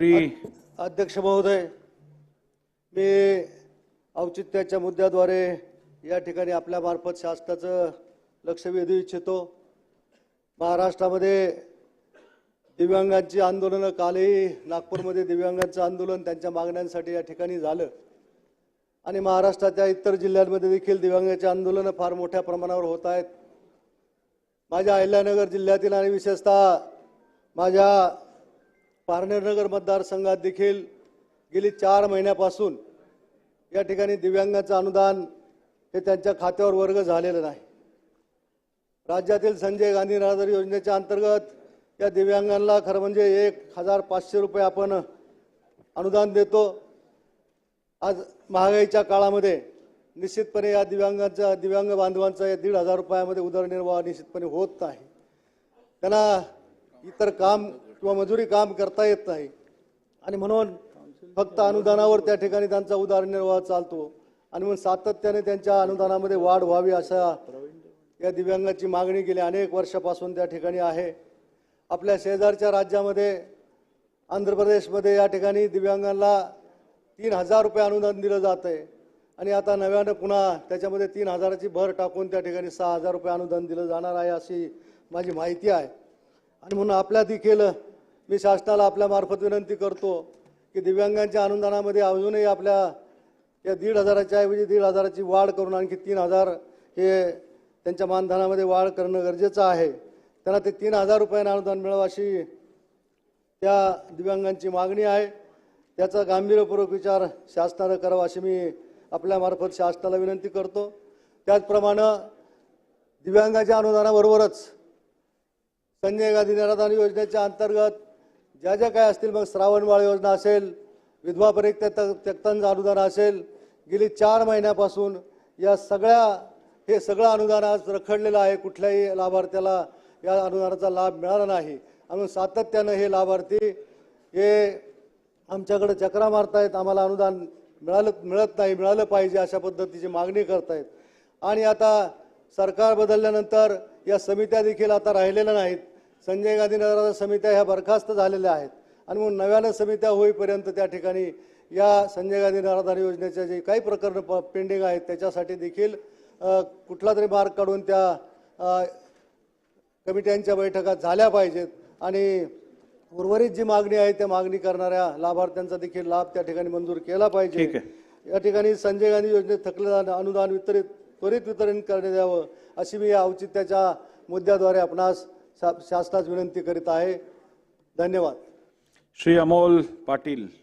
श्री अध्यक्ष महोदय मी औचित्याच्या मुद्द्याद्वारे या ठिकाणी आपल्यामार्फत शासनाचं लक्ष वेधू इच्छितो. महाराष्ट्रामध्ये दिव्यांगांची आंदोलनं कालही नागपूरमध्ये दिव्यांगांचं आंदोलन त्यांच्या मागण्यांसाठी या ठिकाणी झालं. आणि महाराष्ट्राच्या इतर जिल्ह्यांमध्ये देखील दिव्यांगाचे आंदोलनं फार मोठ्या प्रमाणावर होत आहेत. माझ्या अहिल्यानगर जिल्ह्यातील आणि विशेषतः माझ्या पारनेरनगर मतदारसंघात देखील गेली चार महिन्यापासून या ठिकाणी दिव्यांगाचं अनुदान हे त्यांच्या खात्यावर वर्ग झालेलं नाही. राज्यातील संजय गांधी निराधार योजनेच्या अंतर्गत या दिव्यांगांना खरं म्हणजे एक हजार पाचशे रुपये आपण अनुदान देतो. आज महागाईच्या काळामध्ये निश्चितपणे या दिव्यांगांचा दिव्यांग बांधवांचा या दीड हजार रुपयामध्ये उदरनिर्वाह निश्चितपणे होत नाही. त्यांना इतर काम किंवा मजुरी काम करता येत नाही. आणि म्हणून फक्त अनुदानावर त्या ठिकाणी त्यांचा उदरनिर्वाह चालतो. आणि म्हणून सातत्याने त्यांच्या अनुदानामध्ये वाढ व्हावी अशा या दिव्यांगाची मागणी गेली अनेक वर्षापासून त्या ठिकाणी आहे. आपल्या शेजारच्या राज्यामध्ये आंध्र प्रदेशमध्ये या ठिकाणी दिव्यांगांना तीन हजार रुपये अनुदान दिलं जात आहे आणि आता नव्यानं पुन्हा त्याच्यामध्ये तीन हजाराची भर टाकून त्या ठिकाणी सहा हजार रुपये अनुदान दिलं जाणार आहे अशी माझी माहिती आहे. आणि म्हणून आपल्या देखील मी शासनाला आपल्यामार्फत विनंती करतो की दिव्यांगांच्या अनुदानामध्ये अजूनही आपल्या या दीड हजाराच्या ऐवजी दीड हजाराची वाढ करून आणखी तीन हजार हे त्यांच्या मानधनामध्ये वाढ करणं गरजेचं आहे. त्यांना ते तीन हजार रुपयांना अनुदान मिळावं अशी त्या दिव्यांगांची मागणी आहे. त्याचा गांभीर्यपूर्वक विचार शासनानं करावा अशी मी आपल्यामार्फत शासनाला विनंती करतो. त्याचप्रमाणे दिव्यांगाच्या अनुदानाबरोबरच संजय गांधी निराधार योजनेच्या अंतर्गत ज्या ज्या काय असतील मग श्रावणबाळ योजना असेल विधवा परित्य त्यक्तांचं अनुदान असेल गेली चार महिन्यापासून या सगळ्या हे सगळं अनुदान आज रखडलेलं आहे. कुठल्याही लाभार्थ्याला या अनुदानाचा लाभ मिळाला नाही. म्हणून सातत्यानं हे लाभार्थी हे आमच्याकडे चक्रा मारतायत. आम्हाला अनुदान मिळालं मिळत नाही मिळालं पाहिजे अशा पद्धतीची मागणी करतायत. आणि आता सरकार बदलल्यानंतर या समित्या देखील आता राहिलेल्या नाहीत. संजय गांधी नगराच्या समित्या ह्या बरखास्त झालेल्या आहेत. आणि मग नव्यानं समित्या होईपर्यंत त्या ठिकाणी या संजय गांधी निराधार योजनेच्या जे काही प्रकरणं प पेंडिंग आहेत त्याच्यासाठी देखील कुठला तरी मार्ग काढून त्या कमिट्यांच्या बैठका झाल्या पाहिजेत. आणि उर्वरित जी मागणी आहे त्या मागणी करणाऱ्या लाभार्थ्यांचा देखील लाभ त्या ठिकाणी मंजूर केला पाहिजे. या ठिकाणी संजय गांधी योजनेत थकलेलं अनुदान वितरित त्वरित वितरण करण्यात यावं अशी मी या औचित्याच्या मुद्द्याद्वारे आपणास शासनास विनंती करीत आहे. धन्यवाद. श्री अमोल पाटील.